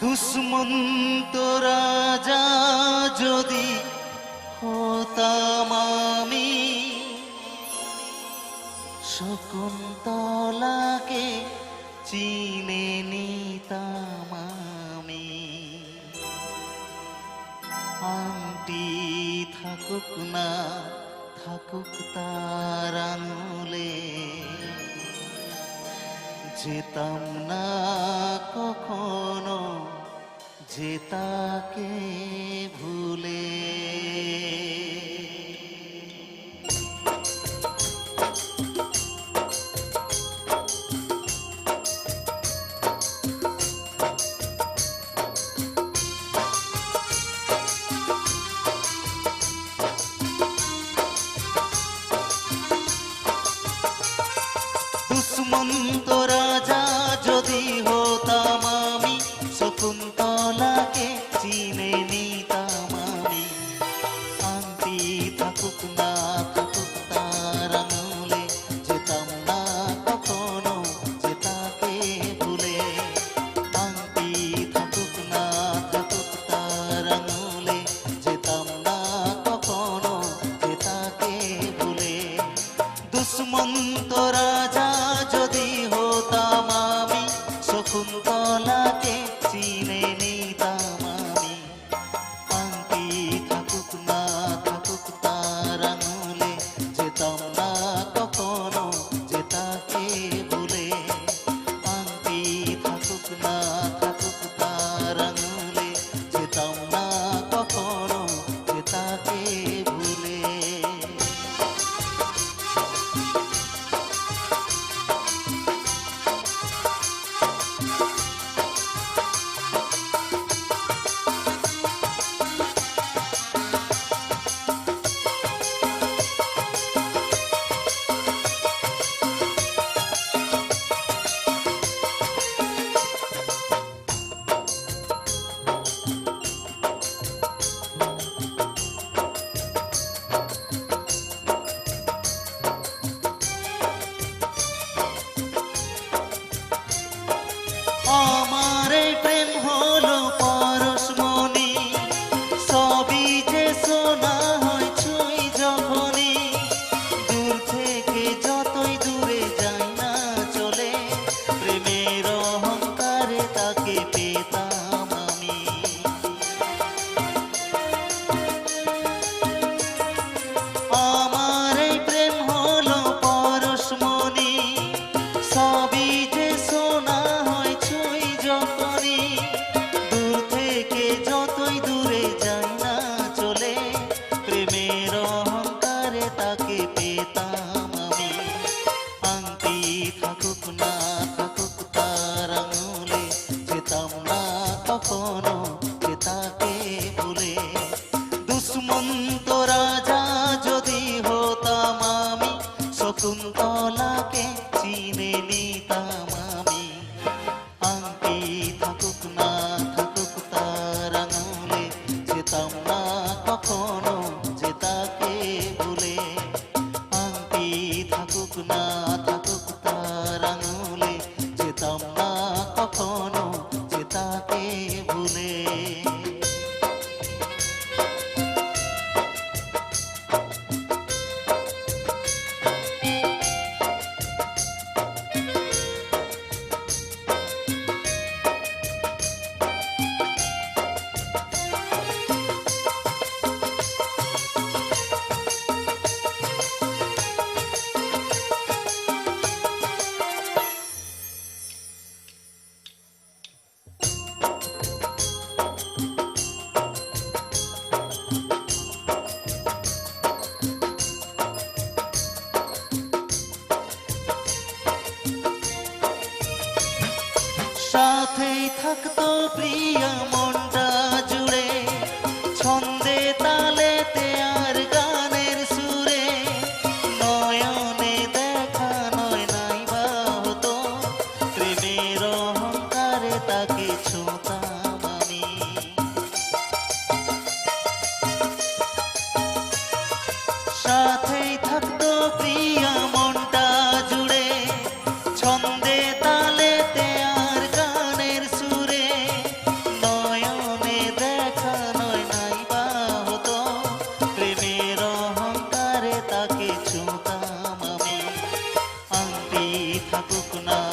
দুশ্মন তো রাজা যদি হতাম শকুন্তলাকে চিনে নিতামি আংটি থাকুক না, থাকুক তার আঙুলে, যেতাম না কখন যে তাকে ভুলে থাকতো প্রিয় থাকুক